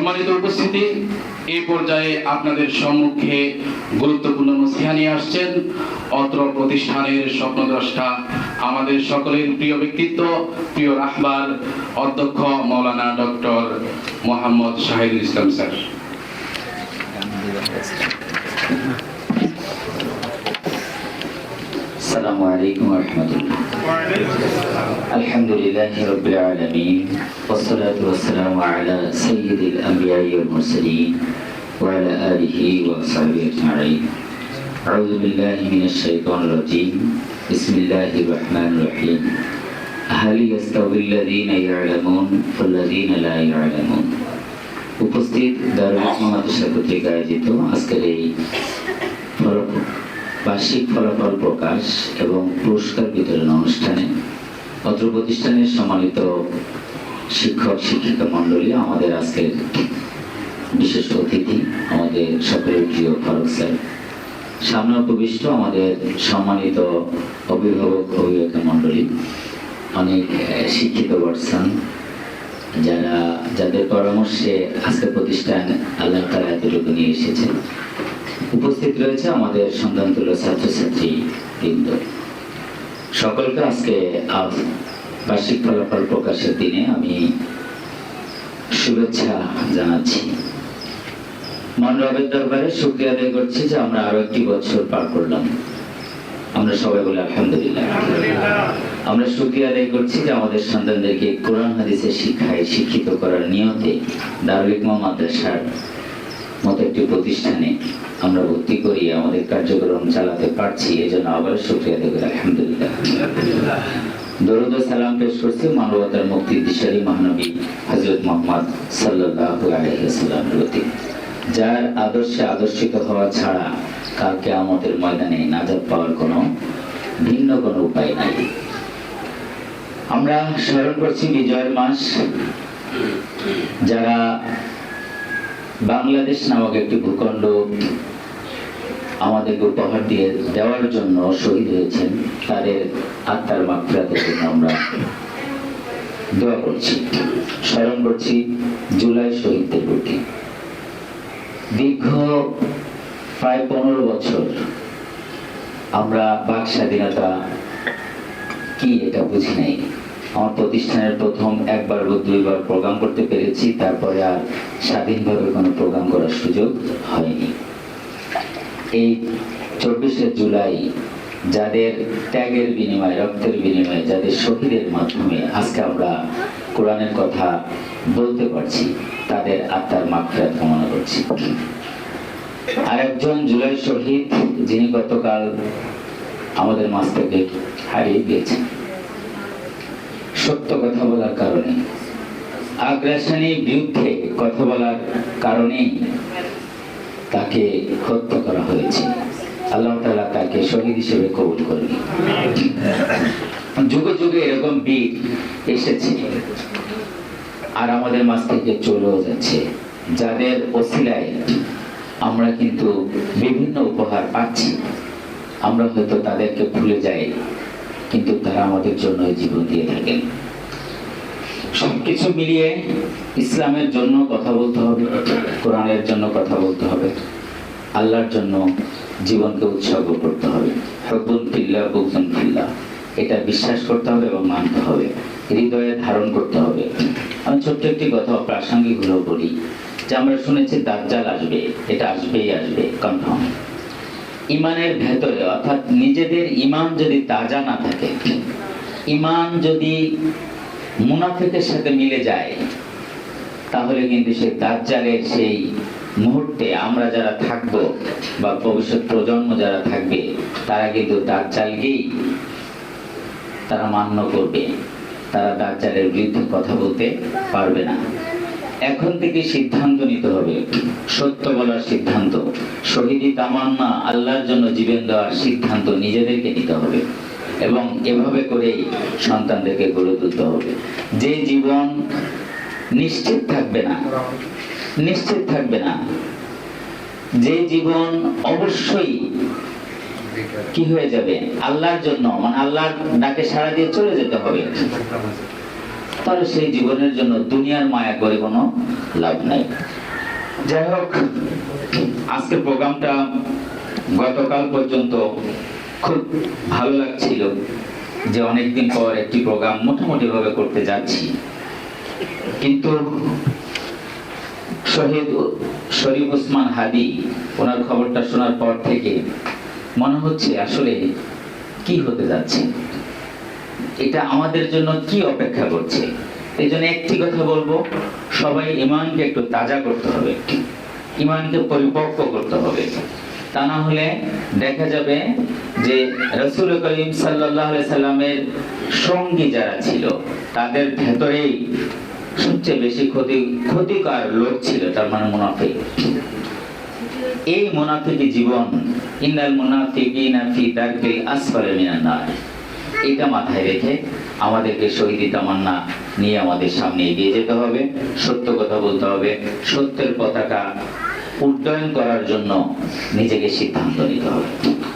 সম্মানিত উপস্থিতি, এ পর্যায়ে আপনাদের সম্মুখে গুরুত্বপূর্ণ নসিহা নিয়ে আসছেন অত্র প্রতিষ্ঠানের স্বপ্নদ্রষ্টা, আমাদের সকলের প্রিয় ব্যক্তিত্ব, প্রিয় রাহবার অধ্যক্ষ মৌলানা ডক্টর মোহাম্মদ শাহিদুল ইসলাম স্যার। السلام عليكم ورحمة الله الحمد لله رب العالمين والصلاة والسلام على سيد الأنبياء والمرسلين وعلى آله وصحبه أجمعين أعوذ بالله من الشيطان الرجيم بسم الله الرحمن الرحيم هل يستوي الذين يعلمون والذين لا يعلمون উপস্থিত দারুল মাদ্রাসা কর্তৃক আয়োজিত আজকের এই ফলক বার্ষিক ফলাফল প্রকাশ এবং পুরস্কার বিতরণ অনুষ্ঠানে অত্র প্রতিষ্ঠানের সম্মানিত শিক্ষক, শিক্ষিকা মণ্ডলী, আমাদের আজকের বিশেষ অতিথি, আমাদের সকলের প্রিয় ফারুক স্যার। সামনে উপবিষ্ট আমাদের সম্মানিত অভিভাবক অভিভাবক মণ্ডলী, অনেক শিক্ষিত পার্সন যারা, যাদের পরামর্শে আজকে প্রতিষ্ঠান আল্লাহ তালা এতটুকু নিয়ে এসেছেন। উপস্থিত রয়েছে আমাদের সন্তান তুল্য ছাত্রছাত্রী বৃন্দ। সকলকে আজকে আজ বার্ষিক ফলাফল প্রকাশের দিনে আমি শুভেচ্ছা জানাচ্ছি। মন রবের দরবারে শুক্রিয়া আদায় করছি যে আমরা আরও একটি বছর পার করলাম। আমরা সবাই বলি আলহামদুলিল্লাহ। আমরা শুক্রিয়া আদায় করছি যে আমাদের সন্তানদেরকে কোরআন হাদিসের শিক্ষায় শিক্ষিত করার নিয়তে দারুল ইকমা মাদ্রাসার মতো একটি প্রতিষ্ঠানে আমরা ভর্তি করি, আমাদের কার্যক্রম চালাতে পারছি এই জন্য আবার শুক্রিয়া দেব আলহামদুলিল্লাহ। দরুদ সালাম পেশ করছি মানবতার মুক্তি দিশারি মহানবী হজরত মোহাম্মদ সাল্লাল্লাহু আলাইহি প্রতি। যার আদর্শে আদর্শিত হওয়া ছাড়া কালকে আমাদের ময়দানে নাজাত পাওয়ার কোনো ভিন্ন কোনো উপায় নাই। আমরা স্মরণ করছি বিজয়ের মাস, যারা বাংলাদেশ নামক একটি ভূখণ্ড আমাদেরকে উপহার দিয়ে দেওয়ার জন্য শহীদ হয়েছেন। তাদের আত্মার মাত্রাতের জন্য আমরা দোয়া করছি। স্মরণ করছি জুলাই শহীদদের প্রতি। দীর্ঘ প্রায় পনেরো বছর আমরা বাক স্বাধীনতা কি এটা বুঝি নাই। আমার প্রতিষ্ঠানের প্রথম একবার দুইবার প্রোগ্রাম করতে পেরেছি, তারপরে আর স্বাধীনভাবে কোনো প্রোগ্রাম করার সুযোগ হয়নি। এই চব্বিশে জুলাই যাদের ত্যাগের বিনিময়ে, রক্তের বিনিময়ে, যাদের শহীদের মাধ্যমে আজকে আমরা কোরআনের কথা বলতে পারছি, তাদের আত্মার মাত্রায় কামনা করছি। আরেকজন জুলাই শহীদ, যিনি গতকাল আমাদের মাছ থেকে হারিয়ে গিয়েছেন। সত্য কথা বলার কারণে। আগ্রাসনের বিরুদ্ধে কথা বলার কারণেই তাকে হত্যা করা হয়েছে। আল্লাহ তালা তাকে শহীদ হিসেবে কবুল করবে যুগে যুগে এরকম বীর এসেছে আর আমাদের মাছ থেকে চলেও যাচ্ছে। যাদের ওসিলায় আমরা কিন্তু বিভিন্ন উপহার পাচ্ছি। আমরা হয়তো তাদেরকে ভুলে যাই। আমাদের জন্য জীবন দিয়ে থাকেন। সবকিছু মিলিয়ে ইসলামের জন্য কথা বলতে হবে, কোরআনের জন্য কথা বলতে হবে, আল্লাহর জন্য জীবনকে উৎসর্গ করতে হবে। হকুন ফিল্লা বুকজন ফিল্লা এটা বিশ্বাস করতে হবে এবং মানতে হবে, হৃদয়ে ধারণ করতে হবে। আমি ছোট্ট একটি কথা প্রাসঙ্গিক হলো বলি, যে আমরা শুনেছি দাজ্জাল আসবে, এটা আসবেই আসবে কনফার্ম ইমানের ভেতরে, অর্থাৎ নিজেদের ইমান যদি তাজা না থাকে, ইমান যদি মুনাফিকের সাথে মিলে যায়, তাহলে কিন্তু সেই দাজ্জালের সেই মুহূর্তে আমরা যারা থাকব বা ভবিষ্যৎ প্রজন্ম যারা থাকবে, তারা কিন্তু দাজ্জালকেই তারা মান্য করবে। তারা দাজ্জালের বিরুদ্ধে কথা বলতে পারবে না। এখন থেকে সিদ্ধান্ত নিতে হবে। সত্য বলার সিদ্ধান্ত। শহীদি তামান্না আল্লাহর জন্য জীবন দেওয়ার সিদ্ধান্ত নিজেদেরকে নিতে হবে এবং এভাবে করেই সন্তানদেরকে গড়ে তুলতে হবে। যে জীবন নিশ্চিত থাকবে না, নিশ্চিত থাকবে না, যে জীবন অবশ্যই কি হয়ে যাবে? আল্লাহর জন্য মানে আল্লাহর ডাকে সাড়া দিয়ে চলে যেতে হবে। তাহলে সেই জীবনের জন্য দুনিয়ার মায়া করে কোনো লাভ নাই। যাই হোক, আজকের প্রোগ্রামটা গতকাল পর্যন্ত খুব ভালো লাগছিল যে অনেকদিন পর একটি প্রোগ্রাম মোটামুটি ভাবে করতে যাচ্ছি। কিন্তু শহীদ শরীফ ওসমান হাদি, ওনার খবরটা শোনার পর থেকে মনে হচ্ছে আসলে কি হতে যাচ্ছে। এটা আমাদের জন্য কি অপেক্ষা করছে? এই জন্য একটি কথা বলব, সবাই ইমানকে একটু তাজা করতে হবে, ইমানকে পরিপক্ক করতে হবে। তা না হলে দেখা যাবে যে রসুল করিম সাল্লাহ সাল্লামের সঙ্গী যারা ছিল, তাদের ভেতরেই সবচেয়ে বেশি ক্ষতি, ক্ষতিকর লোক ছিল, তার মানে মুনাফিক। এই মুনাফিকি জীবন, ইন্নাল মুনাফিকিনা ফি দারকিল আসফালি মিনান এটা মাথায় রেখে আমাদেরকে শহীদি তামান্না নিয়ে আমাদের সামনে এগিয়ে যেতে হবে। সত্য কথা বলতে হবে। সত্যের পতাকা উড্ডয়ন করার জন্য নিজেকে সিদ্ধান্ত নিতে হবে।